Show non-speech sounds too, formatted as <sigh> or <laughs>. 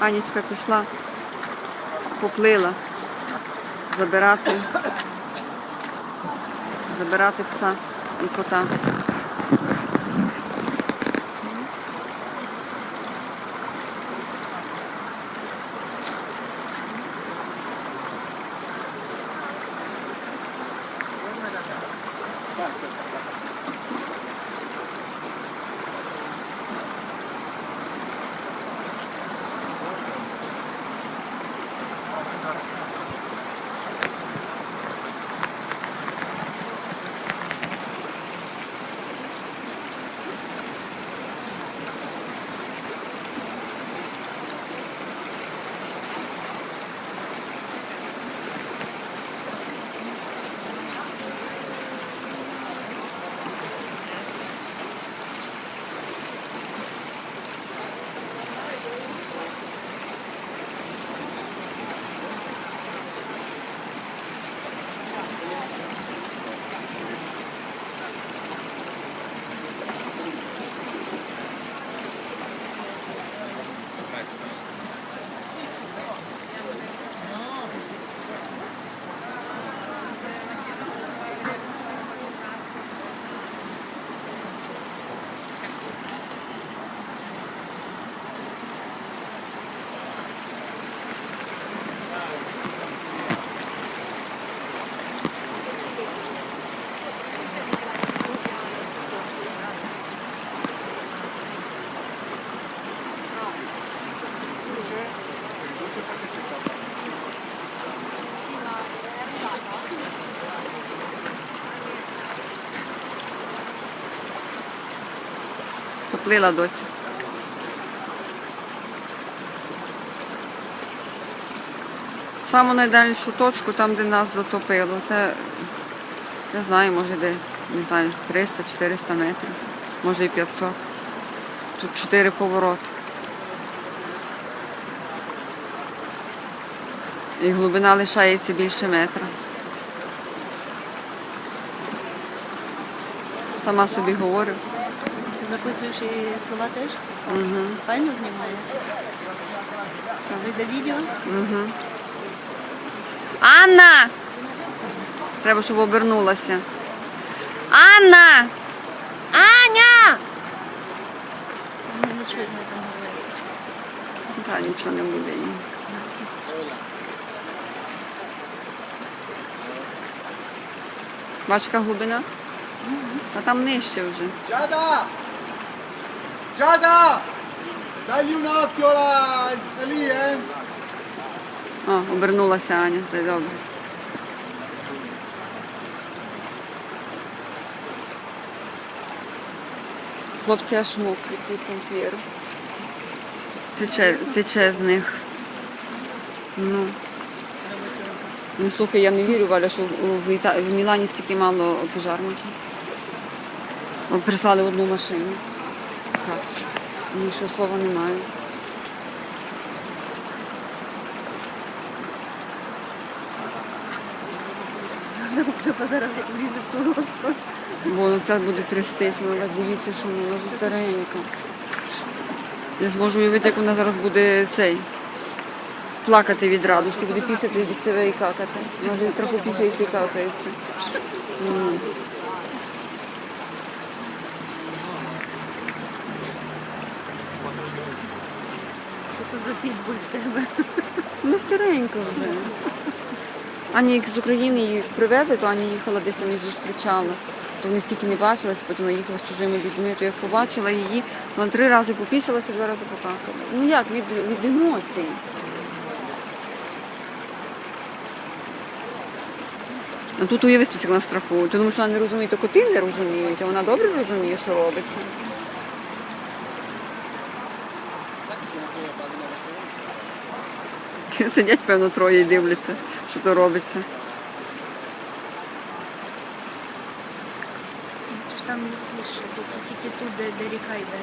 Анічка пішла, поплила забирати, забирати пса і кота. Поплила доця. Саму найдальшу точку, там, де нас затопило, це не знаю, може де, не знаю, 300-400 метрів, може і 500. Тут чотири повороти. І глибина лишається більше метра. Сама собі говорю. Ти записуєш і слова теж? Угу. Файно знімає? Вийде відео? Угу. Анна! Треба, щоб обернулася. Анна! Аня! Вони не чують, ми там. Та нічого не буде. ні. Бачка глибина? А там нижче вже. Giada! Giada! Dagli un occhio là, è lì, eh? О, обернулася Аня, це добре. Хлопці аж мокрі після віру. Тече, тече з них. Ну. Ну слухай, я не вірю, Валя, що в, Іта- в Мілані стільки мало пожарників. Прислали одну машину. Так. Іншого слова немає. Нам треба зараз як влізе в ту лодку. Бо все буде трястись, вона так боїться, що вона вже старенька. Я зможу уявити, як вона зараз буде цей плакати від радості, буде пісяти від себе і какати. Вже від страху пісяється і какається. То за підбуль в тебе? Ну, старенька вже. Аня як з України їх привезли, то Аня їхала десь там і зустрічала. То вони стільки не бачилися, потім вона їхала з чужими людьми, то як побачила її, вона три рази попісилася, два рази покакала. Ну як, від, від емоцій. А тут уяви як на страху. Ти думаєш, що вона не розуміє, то коти не розуміють, а вона добре розуміє, що робиться. <laughs> Сидять, певно, троє і дивляться, що то робиться. Чи ж там тише, тільки тут, де ріка йде.